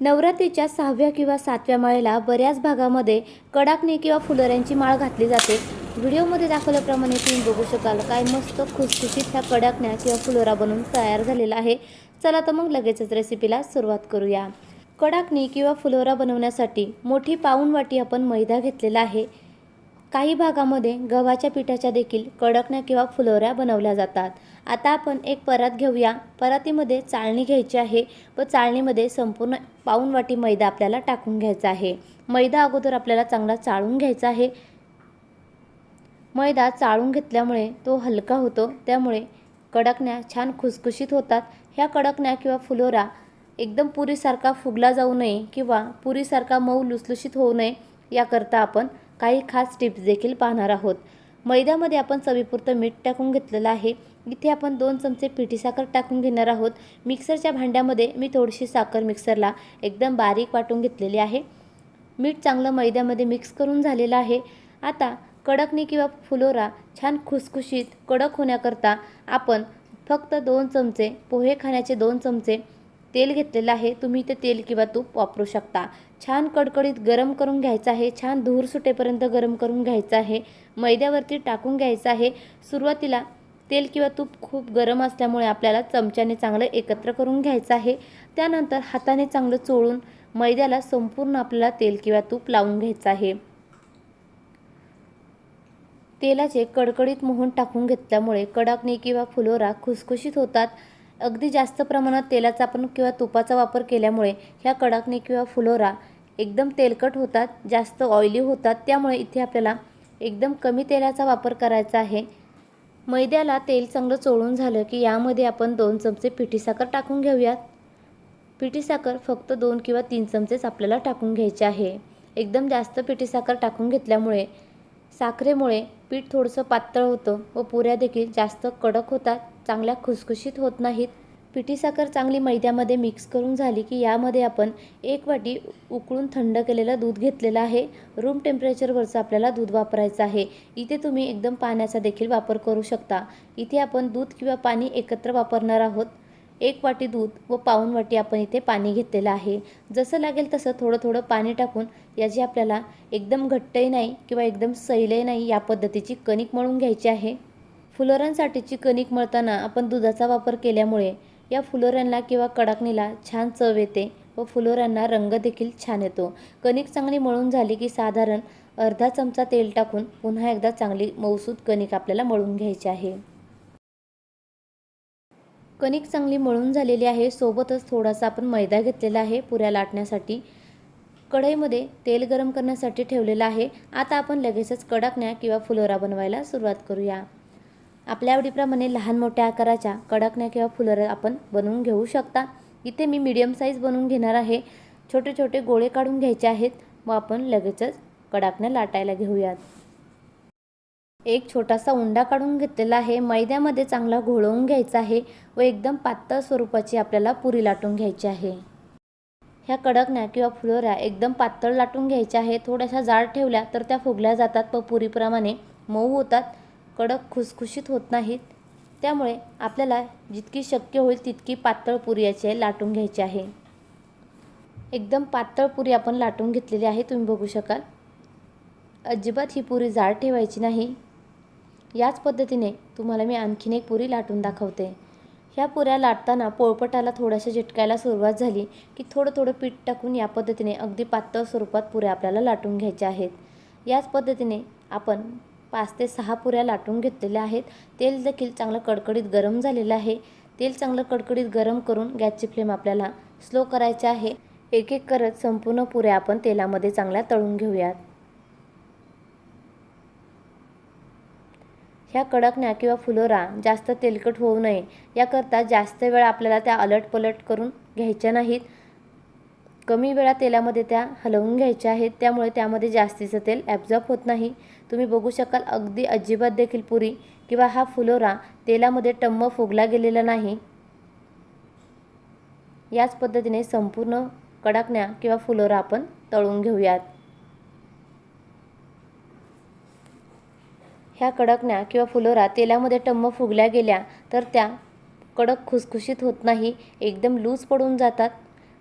नवरात्रीच्या सहाव्या किंवा सातव्या माळेला बऱ्याच भागामध्ये कडाकणी किंवा फुलोऱ्यांची माळ घातली जाते. व्हिडिओमध्ये दाखवल्याप्रमाणे तुम्ही बघू शकाल काय मस्त खुसखुशीत ह्या कडाकण्या किंवा फुलोरा बनवून तयार झालेला आहे. चला तर मग लगेचच रेसिपीला सुरुवात करूया. कडाकणी किंवा फुलोरा बनवण्यासाठी मोठी पाऊण वाटी आपण मैदा घेतलेला आहे. काही भागामध्ये गव्हाच्या पिठाच्या देखील कडकण्या किंवा फुलोऱ्या बनवल्या जातात. आता आपण एक परात घेऊया. परातीमध्ये चाळणी घ्यायची आहे व चाळणीमध्ये संपूर्ण पाऊण वाटी मैदा आपल्याला टाकून घ्यायचा आहे. मैदा अगोदर आपल्याला चांगला चाळून घ्यायचा आहे. मैदा चाळून घेतल्यामुळे तो हलका होतो. त्यामुळे कडकण्या छान खुसखुशीत होतात. ह्या कडकण्या किंवा फुलोरा एकदम पुरीसारखा फुगला जाऊ नये किंवा पुरीसारखा मऊ लुसलुशीत होऊ नये याकरता आपण काही खास टिप्स देखील पाहणार आहोत. मैद्यामध्ये आपण चवीपुरतं मीठ टाकून घेतलेलं आहे. इथे आपण दोन चमचे पिठी साखर टाकून घेणार आहोत. मिक्सरच्या भांड्यामध्ये मी थोडीशी साखर मिक्सरला एकदम बारीक वाटून घेतलेली आहे. मीठ चांगलं मैद्यामध्ये मिक्स करून झालेलं आहे. आता कडकने किंवा फुलोरा छान खुसखुशीत कडक होण्याकरता आपण फक्त दोन चमचे पोहे खाण्याचे दोन चमचे तेल घेतलेलं आहे तुम्ही ते तेल किंवा तूप वापरू शकता. छान कडकडीत गरम करून घ्यायचं आहे छान धूर सुटेपर्यंत गरम करून घ्यायचं आहे मैद्यावरती टाकून घ्यायचं आहे. सुरुवातीला तेल किंवा तूप खूप गरम असल्यामुळे आपल्याला चमच्याने चांगलं एकत्र करून घ्यायचं आहे. त्यानंतर हाताने चांगलं चोळून मैद्याला संपूर्ण आपल्याला तेल किंवा तूप लावून घ्यायचं आहे. तेलाचे कडकडीत मोहन टाकून घेतल्यामुळे कडाकणी किंवा फुलोरा खुसखुशीत होतात. अगदी जास्त प्रमाणात तेलाचा आपण किंवा तुपाचा वापर केल्यामुळे ह्या कडाकणी किंवा फुलोरा एकदम तेलकट होतात जास्त ऑइली होतात. त्यामुळे इथे आपल्याला एकदम कमी तेलाचा वापर करायचा आहे. मैद्याला तेल चांगलं चोळून झालं की यामध्ये आपण दोन चमचे पिठी साखर टाकून घेऊयात. पिठी साखर फक्त दोन किंवा तीन चमचेच आपल्याला टाकून घ्यायचे आहे. एकदम जास्त पिठी साखर टाकून घेतल्यामुळे साखरेमुळे पीठ थोडंसं पातळ होतं व पुऱ्या देखील जास्त कडक होतात चांगल्या खुसखुशीत होत नाहीत. पिठी साखर चांगली मैद्यामध्ये मिक्स करून झाली की यामध्ये आपण एक वाटी उकळून थंड केलेलं दूध घेतलेलं आहे. रूम टेम्परेचरवरचं आपल्याला दूध वापरायचं आहे. इथे तुम्ही एकदम पाण्याचा देखील वापर करू शकता. इथे आपण दूध किंवा पाणी एकत्र वापरणार आहोत. एक वाटी दूध व पाऊण वाटी आपण इथे पाणी घेतलेलं आहे. जसं लागेल तसं थोडं थोडं पाणी टाकून याची आपल्याला एकदम घट्टही नाही किंवा एकदम सैलही नाही या पद्धतीची कणिक मळून घ्यायची आहे. फुलोऱ्यांसाठीची कणिक मळताना आपण दुधाचा वापर केल्यामुळे या फुलोऱ्यांना किंवा कडाकणीला छान चव येते व फुलोऱ्यांना रंग देखील छान येतो. कणिक चांगली मळून झाली की साधारण अर्धा चमचा तेल टाकून पुन्हा एकदा चांगली मऊसूद कणिक आपल्याला मळून घ्यायची आहे. कणिक चांगली मळून झालेली आहे. सोबतच थोडासा आपण मैदा घेतलेला आहे पुऱ्या लाटण्यासाठी. कढईमध्ये तेल गरम करण्यासाठी ठेवलेलं आहे. आता आपण लगेचच कडकण्या किंवा फुलोरा बनवायला सुरुवात करूया. आपल्या आवडीप्रमाणे लहान मोठ्या आकाराच्या कडकण्या किंवा फुलोरा आपण बनवून घेऊ शकता. इथे मी मीडियम साईज बनवून घेणार आहे. छोटे छोटे गोळे काढून घ्यायचे आहेत. व आपण लगेचच कडाकण्या लाटायला घेऊयात. एक छोटासा उंडा काढून घेतलेला आहे. मैद्यामध्ये चांगला घोळवून घ्यायचा आहे व एकदम पातळ स्वरूपाची आपल्याला पुरी लाटून घ्यायची आहे. ह्या कडकण्या किंवा फुलोऱ्या एकदम पातळ लाटून घ्यायच्या आहे थोड्याशा जाड ठेवल्या तर त्या फुगल्या जातात व पुरीप्रमाणे मऊ होतात. कडक खुसखुशीत होत नाहीत. त्यामुळे आपल्याला जितकी शक्य होईल तितकी पातळ पुरी याची लाटून घ्यायची आहे. एकदम पातळ पुरी आपण लाटून घेतलेली आहे. तुम्ही बघू शकाल. अजिबात ही पुरी जाड ठेवायची नाही. याच पद्धतीने तुम्हाला मी आणखीन एक पुरी लाटून दाखवते. ह्या पुऱ्या लाटताना पोळपटाला थोड्याशा झिटकायला सुरुवात झाली की थोडं थोडं पीठ टाकून या पद्धतीने अगदी पातळ स्वरूपात पुऱ्या आपल्याला लाटून घ्यायच्या आहेत. याच पद्धतीने आपण पाच ते सहा पुऱ्या लाटून घेतलेल्या आहेत. तेल देखील चांगलं कडकडीत गरम झालेलं आहे. तेल चांगलं कडकडीत गरम करून गॅसची फ्लेम आपल्याला स्लो करायची आहे. एक एक करत संपूर्ण पुऱ्या आपण तेलामध्ये चांगल्या तळून घेऊयात. ह्या कडकण्या किंवा फुलोरा जास्त तेलकट होऊ नये. याकरता जास्त वेळ आपल्याला त्या अलटपलट करून घ्यायच्या नाहीत. कमी वेळा तेलामध्ये त्या हलवून घ्यायच्या आहेत. त्यामुळे त्यामध्ये जास्तीचं तेल ॲब्झॉर्ब होत नाही. तुम्ही बघू शकाल अगदी अजिबात देखील पुरी किंवा हा फुलोरा तेलामध्ये टम्म फुगला गेलेला नाही. याच पद्धतीने संपूर्ण कडाकण्या किंवा फुलोरा आपण तळून घेऊयात. ह्या कडकण्या किंवा फुलोरा तेलामध्ये टम्म फुगल्या गेल्या तर त्या कडक खुसखुशीत होत नाही एकदम लूज पडून जातात.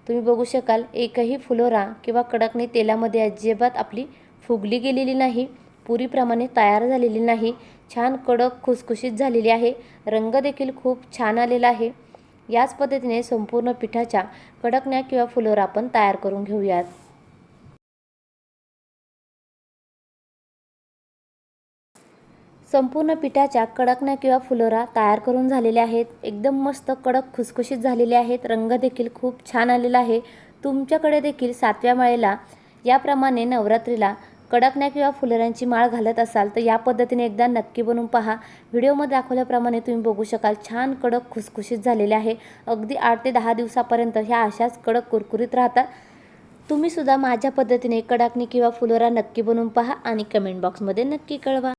तुम्ही बघू शकाल एकही फुलोरा किंवा कडकणी तेलामध्ये अजिबात आपली फुगली गेलेली नाही पुरीप्रमाणे तयार झालेली नाही छान कडक खुसखुशीत झालेली आहे रंग देखील खूप छान आलेला आहे. याच पद्धतीने संपूर्ण पिठाच्या कडकण्या किंवा फुलोरा आपण तयार करून घेऊयात. संपूर्ण पिठाच्या कडकण्या किंवा फुलोरा तयार करून झालेल्या आहेत. एकदम मस्त कडक खुसखुशीत झालेले आहेत. रंग देखील खूप छान आलेला आहे. तुमच्याकडे देखील सातव्या माळेला याप्रमाणे नवरात्रीला कडकण्या किंवा फुलोऱ्यांची माळ घालत असाल तर या पद्धतीने एकदा नक्की बनवून पहा. व्हिडिओमध्ये दाखवल्याप्रमाणे तुम्ही बघू शकाल छान कडक खुसखुशीत झालेले आहे. अगदी आठ ते दहा दिवसापर्यंत ह्या अशाच कडक कुरकुरीत राहतात. तुम्हीसुद्धा माझ्या पद्धतीने कडाकणी किंवा फुलोरा नक्की बनवून पहा आणि कमेंट बॉक्समध्ये नक्की कळवा.